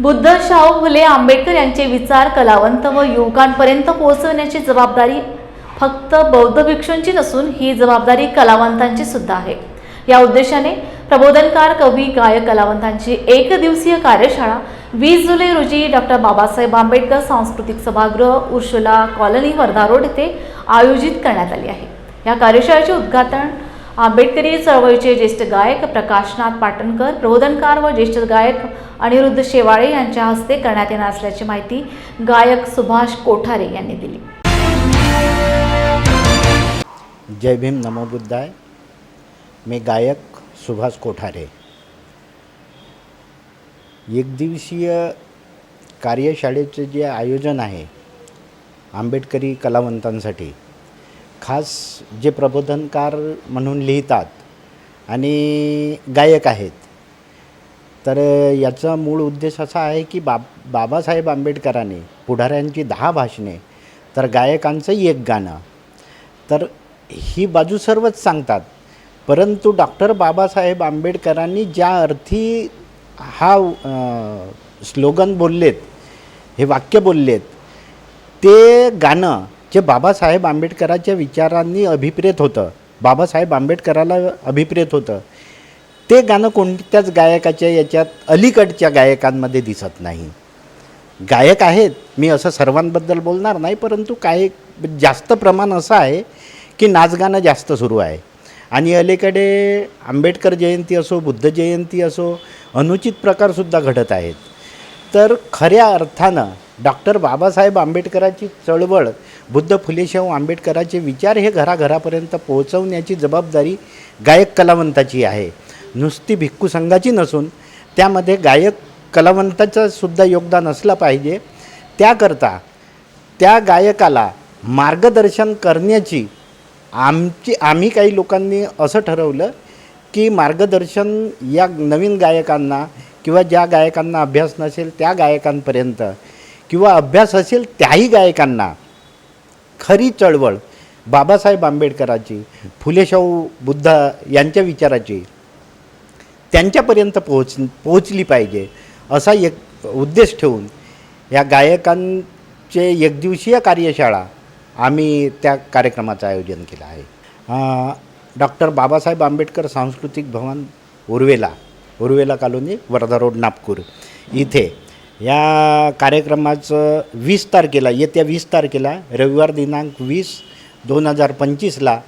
बुद्ध शाहू फुले आंबेडकर यांचे विचार कलावंत व युवकांपर्यंत पोहोचवण्याची जबाबदारी फक्त बौद्ध भिक्षूंची नसून ही जबाबदारी कलावंतांची सुद्धा आहे. या उद्देशाने प्रबोधनकार कवी गायक कलावंतांची एक दिवसीय कार्यशाळा वीस जुलै रोजी डॉक्टर बाबासाहेब आंबेडकर सांस्कृतिक सभागृह उर्शुला कॉलनी वर्धा रोड येथे आयोजित करण्यात आली आहे. या कार्यशाळेचे उद्घाटन आंबेडकरी चळवळीचे ज्येष्ठ गायक प्रकाशनाथ पाटणकर प्रबोधनकार व ज्येष्ठ गायक अनिरुद्ध शेवाळे यांच्या हस्ते करण्यात येणार असल्याची माहिती गायक सुभाष कोठारे यांनी दिली. जय भीम नमो बुद्धाय. मी गायक सुभाष कोठारे. एक दिवसीय कार्यशाळेचे जे आयोजन आहे आंबेडकरी कलावंतांसाठी खास जे प्रबोधनकार म्हणून लिहितात आणि गायक आहेत. तर याचा मूळ उद्देश असा आहे की बाब बाबासाहेब आंबेडकरांनी पुढाऱ्यांची दहा भाषणे तर गायकांचं एक गाणं. तर ही बाजू सर्वच सांगतात. परंतु डॉक्टर बाबासाहेब आंबेडकरांनी ज्या अर्थी हा स्लोगन बोललेत हे वाक्य बोललेत ते गाणं जे बाबासाहेब आंबेडकरांच्या विचारांनी अभिप्रेत होतं बाबासाहेब आंबेडकराला अभिप्रेत होतं ते गाणं कोणत्याच गायकाच्या याच्यात अलीकडच्या गायकांमध्ये दिसत नाही. गायक आहेत मी असं सर्वांबद्दल बोलणार नाही परंतु काही जास्त प्रमाण असं आहे की नाचगाणं जास्त सुरू आहे. आणि अलीकडे आंबेडकर जयंती असो बुद्ध जयंती असो अनुचित प्रकारसुद्धा घडत आहेत. तर खऱ्या अर्थानं डॉक्टर बाबासाहेब आंबेडकरांची चळवळ बुद्ध फुलेशाहू आंबेडकरांचे विचार हे घराघरापर्यंत पोहोचवण्याची जबाबदारी गायक कलावंताची आहे. नुसती भिक्खू संघाची नसून त्यामध्ये गायक कलावंताचं सुद्धा योगदान असलं पाहिजे. त्याकरता त्या गायकाला मार्गदर्शन करण्याची आमची आम्ही काही लोकांनी असं ठरवलं की मार्गदर्शन या नवीन गायकांना किंवा ज्या गायकांना अभ्यास नसेल त्या गायकांपर्यंत किंवा अभ्यास असेल त्याही गायकांना. खरी चळवळ बाबासाहेब आंबेडकरांची फुलेशाहू बुद्ध यांच्या विचाराची त्यांच्यापर्यंत पोहोच पोहोचली पाहिजे असा एक उद्देश ठेवून या गायकांचे एकदिवसीय कार्यशाळा आम्ही त्या कार्यक्रमाचं आयोजन केलं आहे. डॉक्टर बाबासाहेब आंबेडकर सांस्कृतिक भवन उर्वेला उर्वेला कॉलोनी वर्धा रोड नागपूर. इथे या कार्यक्रमाचं वीस तारखेला येत्या वीस तारखेला रविवार दिनांक वीस दोन हजार पंचवीसला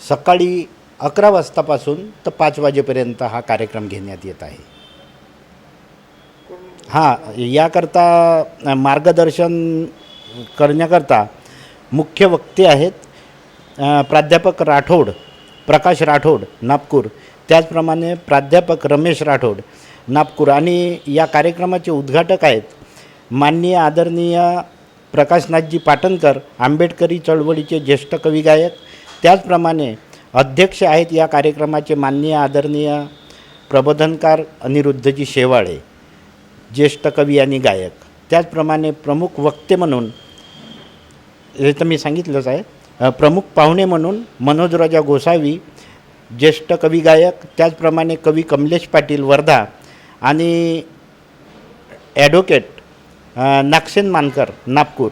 सकाळी अकरा वाजतापासून तर पाच वाजेपर्यंत हा कार्यक्रम घेण्यात येत आहे. हां याकरता मार्गदर्शन करण्याकरता मुख्य वक्ते आहेत प्राध्यापक राठोड प्रकाश राठोड नागपूर. त्याचप्रमाणे प्राध्यापक रमेश राठोड नागपूर. आणि या कार्यक्रमाचे उद्घाटक आहेत माननीय आदरणीय प्रकाशनाथजी पाटणकर आंबेडकरी चळवळीचे ज्येष्ठ कवी गायक. त्याचप्रमाणे अध्यक्ष आहेत या कार्यक्रमाचे माननीय आदरणीय प्रबोधनकार अनिरुद्धजी शेवाळे ज्येष्ठ कवी आणि गायक. त्याचप्रमाणे प्रमुख वक्ते म्हणून हे तर मी सांगितलंच आहे प्रमुख पाहुणे म्हणून मनोजराजा गोसावी ज्येष्ठ कवी गायक. त्याचप्रमाणे कवी कमलेश पाटील वर्धा आणि ॲडव्होकेट नागसेन मानकर नागपूर.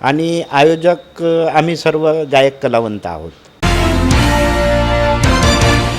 आणि आयोजक आम्ही सर्व गायक कलावंत आहोत.